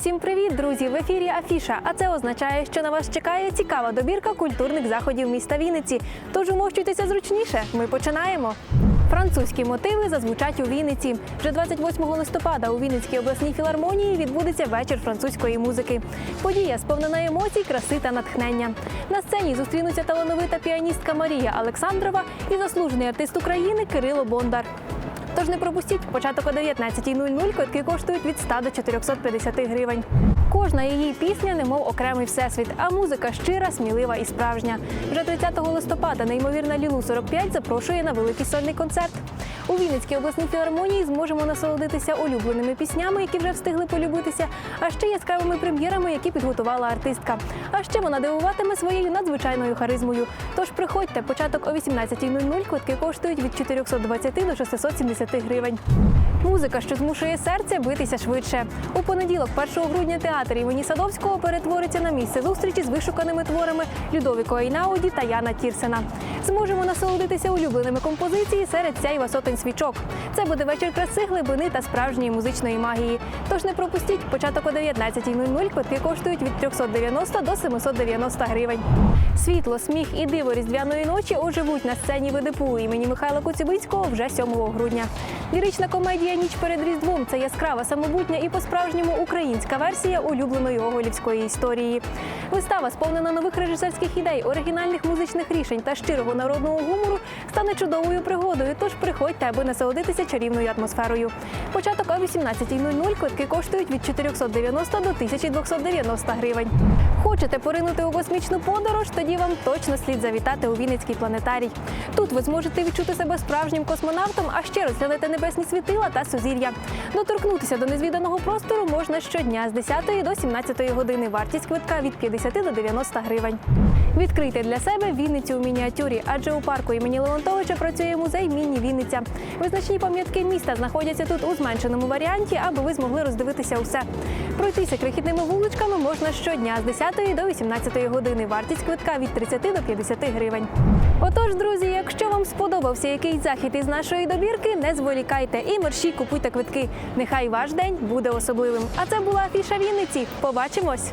Усім привіт, друзі! В ефірі Афіша. А це означає, що на вас чекає цікава добірка культурних заходів міста Вінниці. Тож умощуйтеся зручніше. Ми починаємо. Французькі мотиви зазвучать у Вінниці. Вже 28 листопада у Вінницькій обласній філармонії відбудеться вечір французької музики. Подія сповнена емоцій, краси та натхнення. На сцені зустрінуться талановита піаністка Марія Олександрова і заслужений артист України Кирило Бондар. Тож не пропустіть початок о 19.00 квитки коштують від 100 до 450 гривень. Кожна її пісня немов окремий всесвіт, а музика щира, смілива і справжня. Вже 30 листопада неймовірна Лілу 45 запрошує на великий сольний концерт. У Вінницькій обласній філармонії зможемо насолодитися улюбленими піснями, які вже встигли полюбитися, а ще яскравими прем'єрами, які підготувала артистка. А ще вона дивуватиме своєю надзвичайною харизмою. Тож приходьте, початок о 18.00 квитки коштують від 420 до 670 гривень. Музика, що змушує серце битися швидше. У понеділок, 1 грудня, театр імені Садовського перетвориться на місце зустрічі з вишуканими творами Людовіко Айнауді та Яна Тірсена. Зможемо насолодитися улюбленими композиції серед сяйва сотень свічок. Це буде вечір краси, глибини та справжньої музичної магії. Тож не пропустіть початок о 19.00 квитки коштують від 390 до 790 гривень. Світло, сміх і диво різдвяної ночі оживуть на сцені ВДПУ імені Михайла Коцюбинського вже 7 грудня. Лірична комедія Ніч перед Різдвом це яскрава, самобутня і по-справжньому українська версія улюбленої гоголівської історії. Вистава, сповнена нових режисерських ідей, оригінальних музичних рішень та щирого народного гумору, стане чудовою пригодою. Тож приходьте, аби насолодитися чарівною атмосферою. Початок о 18.00 квитки коштують від 490 до 1290 гривень. Хочете поринути у космічну подорож? Тоді вам точно слід завітати у Вінницький планетарій. Тут ви зможете відчути себе справжнім космонавтом, а ще розглянути небесні світила та сузір'я. Доторкнутися до незвіданого простору можна щодня з 10 до 17 години. Вартість квитка від 50 до 90 гривень. Відкрийте для себе Вінницю у мініатюрі, адже у парку імені Леонтовича працює музей Міні Вінниця. Визначні пам'ятки міста знаходяться тут у зменшеному варіанті, аби ви змогли роздивитися усе. Пройтися крихітними вуличками можна щодня з 10 до 18 години. Вартість квитка від 30 до 50 гривень. Отож, друзі, якщо вам сподобався якийсь захід із нашої добірки, не зволікайте і мерщій купуйте квитки. Нехай ваш день буде особливим. А це була афіша Вінниці. Побачимось!